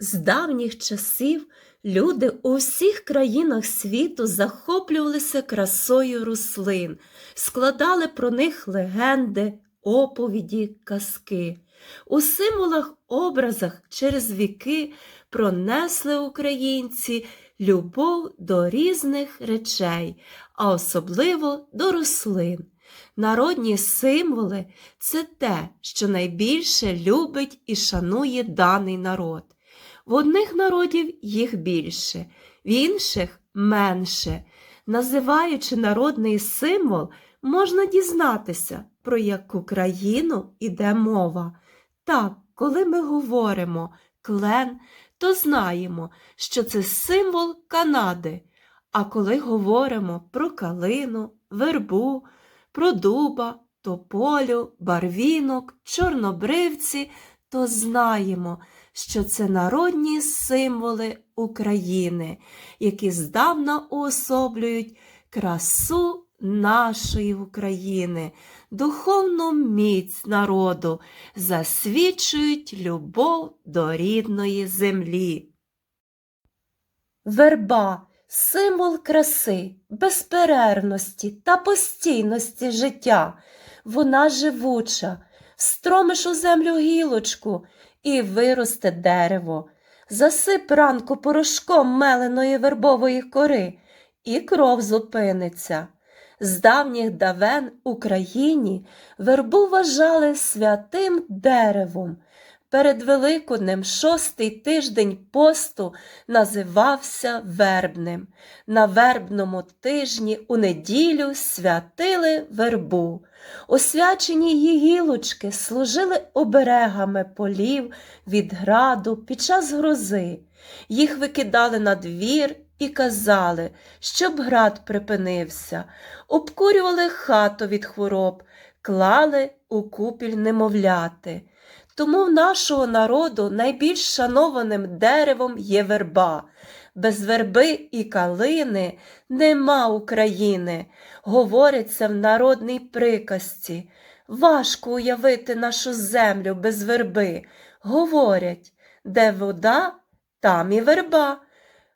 З давніх часів люди у всіх країнах світу захоплювалися красою рослин, складали про них легенди, оповіді, казки. У символах, образах через віки пронесли українці любов до різних речей, а особливо до рослин. Народні символи це те, що найбільше любить і шанує даний народ. В одних народів їх більше, в інших менше. Називаючи народний символ, можна дізнатися, про яку країну йде мова. Так, коли ми говоримо клен, то знаємо, що це символ Канади. А коли говоримо про калину, вербу, про дуба, тополю, барвінок, чорнобривці, то знаємо, що це народні символи України, які здавна уособлюють красу нашої України, духовну міць народу, засвідчують любов до рідної землі. Верба символ краси, безперервності та постійності життя. Вона живуча, встромиш у землю гілочку і виросте дерево. Засип ранку порошком меленої вербової кори, і кров зупиниться. З давніх давен Україні вербу вважали святим деревом. Перед Великоднем шостий тиждень посту називався вербним. На вербному тижні у неділю святили вербу. Освячені її гілочки служили оберегами полів від граду під час грози. Їх викидали на двір і казали, щоб град припинився, обкурювали хату від хвороб, клали у купіль немовляти. Тому в нашого народу найбільш шанованим деревом є верба. Без верби і калини нема України, говориться в народній приказці. Важко уявити нашу землю без верби. Говорять, де вода, там і верба.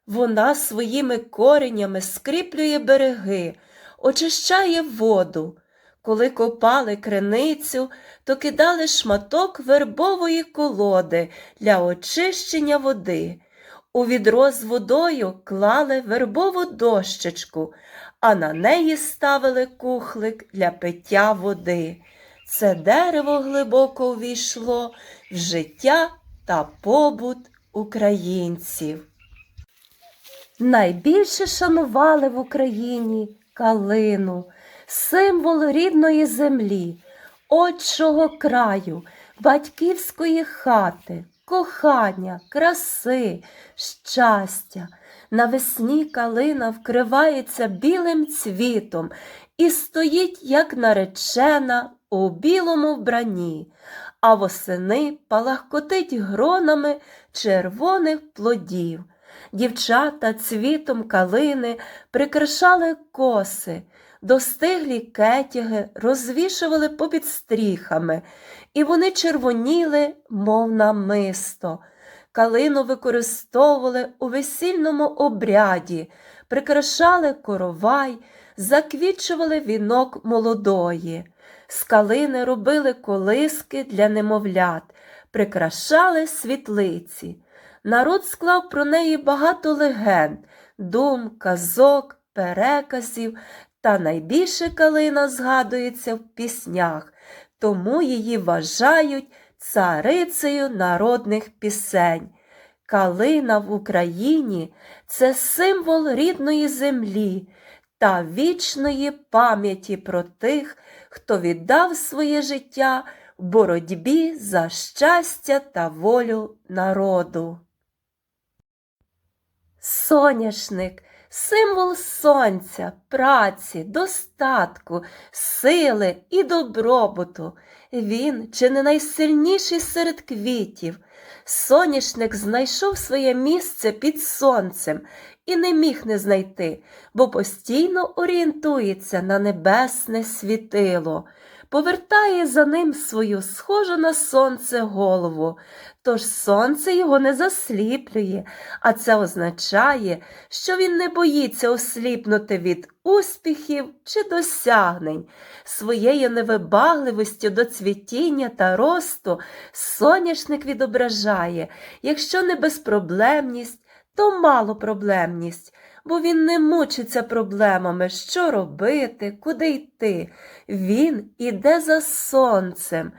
Вона своїми коренями скріплює береги, очищає воду. Коли копали криницю, то кидали шматок вербової колоди для очищення води. У відро з водою клали вербову дощечку, а на неї ставили кухлик для пиття води. Це дерево глибоко увійшло в життя та побут українців. Найбільше шанували в Україні калину, символ рідної землі, отчого краю, батьківської хати, кохання, краси, щастя. Навесні калина вкривається білим цвітом і стоїть, як наречена, у білому вбранні, а восени палахкотить гронами червоних плодів. Дівчата цвітом калини прикрашали коси, достиглі кетяги розвішували попід стріхами, і вони червоніли, мов намисто. Калину використовували у весільному обряді, прикрашали коровай, заквічували вінок молодої. З калини робили колиски для немовлят, прикрашали світлиці. Народ склав про неї багато легенд, дум, казок, переказів, та найбільше калина згадується в піснях, тому її вважають царицею народних пісень. Калина в Україні це символ рідної землі та вічної пам'яті про тих, хто віддав своє життя в боротьбі за щастя та волю народу. Соняшник символ сонця, праці, достатку, сили і добробуту. Він чи не найсильніший серед квітів, Соняшник знайшов своє місце під сонцем і не міг не знайти, бо постійно орієнтується на небесне світило, повертає за ним свою схожу на сонце голову, тож сонце його не засліплює, а це означає, що він не боїться осліпнути від успіхів чи досягнень. Своєю невибагливістю до цвітіння та росту соняшник відображає, якщо не безпроблемність, то малопроблемність, бо він не мучиться проблемами, що робити, куди йти. Він іде за сонцем.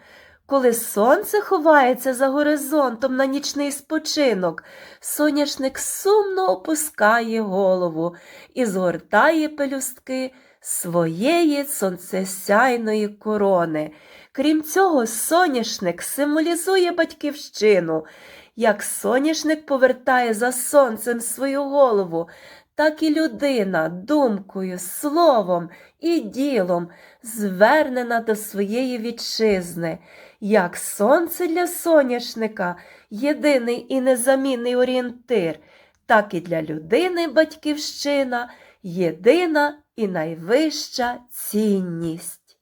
Коли сонце ховається за горизонтом на нічний спочинок, соняшник сумно опускає голову і згортає пелюстки своєї сонцесяйної корони. Крім цього, соняшник символізує батьківщину. Як соняшник повертає за сонцем свою голову, так і людина думкою, словом і ділом звернена до своєї вітчизни. Як сонце для соняшника єдиний і незамінний орієнтир, так і для людини батьківщина єдина і найвища цінність.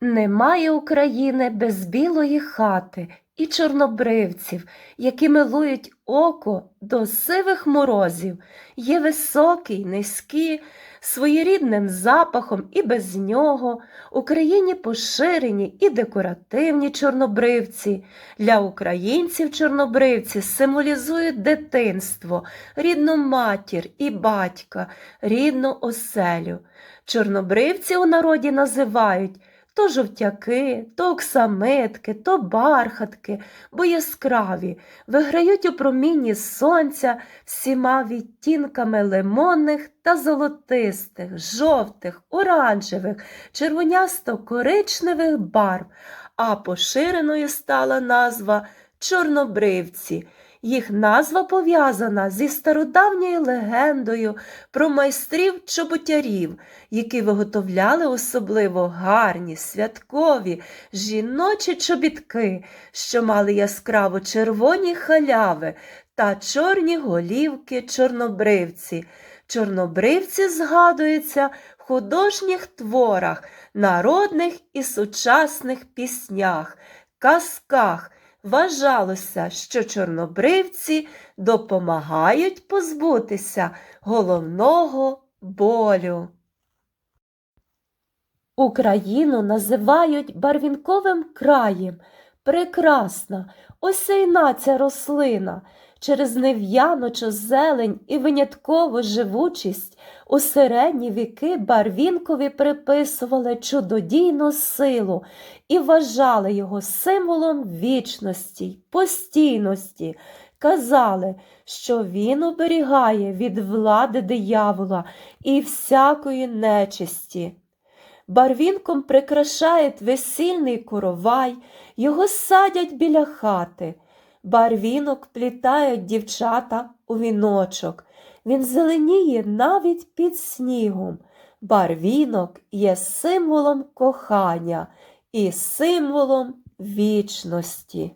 Немає України без білої хати і чорнобривців, які милують око до сивих морозів, є високі, низькі, своєрідним запахом і без нього, Україні поширені і декоративні чорнобривці. Для українців чорнобривці символізують дитинство, рідну матір і батька, рідну оселю. Чорнобривці у народі називають то жовтяки, то оксамитки, то бархатки, бо яскраві, виграють у промінні сонця всіма відтінками лимонних та золотистих, жовтих, оранжевих, червонясто-коричневих барв, а поширеною стала назва чорнобривці. Їх назва пов'язана зі стародавньою легендою про майстрів чоботярів, які виготовляли особливо гарні, святкові, жіночі чобітки, що мали яскраво червоні халяви та чорні голівки чорнобривці. Чорнобривці згадуються в художніх творах, народних і сучасних піснях, казках. Вважалося, що чорнобривці допомагають позбутися головного болю. Україну називають барвінковим краєм. Прекрасна, осяйна ця рослина. Через нев'яночу зелень і виняткову живучість у середні віки барвінкові приписували чудодійну силу і вважали його символом вічності постійності. Казали, що він оберігає від влади диявола і всякої нечисті. Барвінком прикрашають весільний коровай, його садять біля хати. Барвінок плітають дівчата у віночок. Він зеленіє навіть під снігом. Барвінок є символом кохання і символом вічності.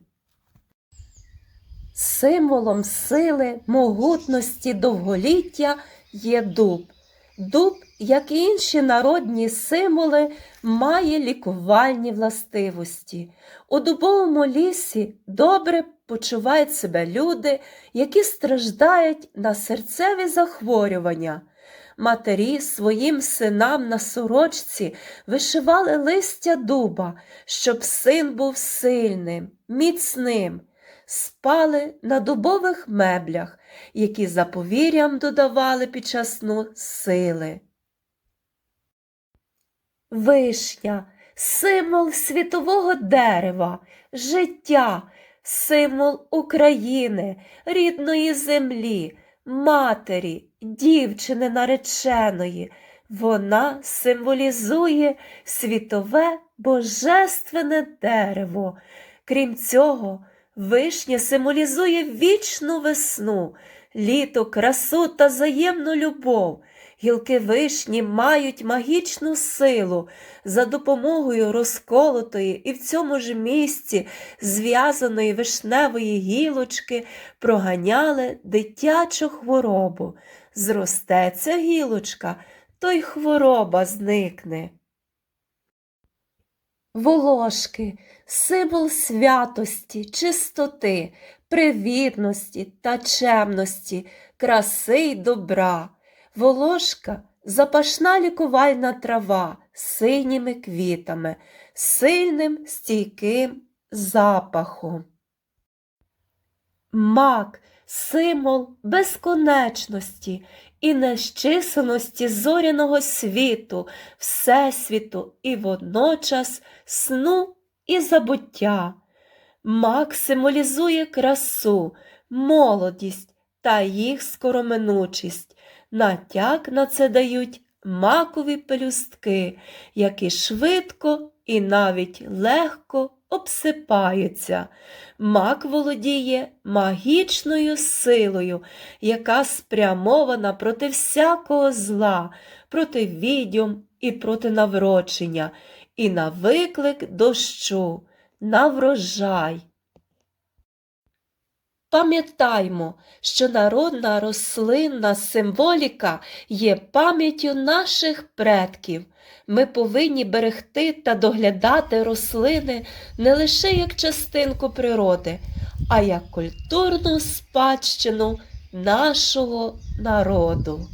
Символом сили, могутності, довголіття є дуб. Дуб, як і інші народні символи, має лікувальні властивості. У дубовому лісі добре почувають себе люди, які страждають на серцеві захворювання. Матері своїм синам на сорочці вишивали листя дуба, щоб син був сильним, міцним, спали на дубових меблях, які за повір'ям додавали під час сну сили. Вишня символ світового дерева, життя, символ України, рідної землі, матері, дівчини нареченої. Вона символізує світове божественне дерево. Крім цього, вишня символізує вічну весну, літо, красу та взаємну любов. Гілки вишні мають магічну силу за допомогою розколотої і в цьому ж місці зв'язаної вишневої гілочки проганяли дитячу хворобу. Зросте ця гілочка, то й хвороба зникне. Волошки символ святості, чистоти, привітності та чемності, краси й добра. Волошка запашна лікувальна трава з синіми квітами, сильним стійким запахом. Мак символ безконечності і нещисленності зоряного світу, всесвіту і водночас сну і забуття. Мак символізує красу, молодість та їх скороминучість. Натяк на це дають макові пелюстки, які швидко і навіть легко обсипаються. Мак володіє магічною силою, яка спрямована проти всякого зла, проти відьом і проти наврочення, і на виклик дощу, на врожай. Пам'ятаймо, що народна рослинна символіка є пам'яттю наших предків. Ми повинні берегти та доглядати рослини не лише як частинку природи, а як культурну спадщину нашого народу.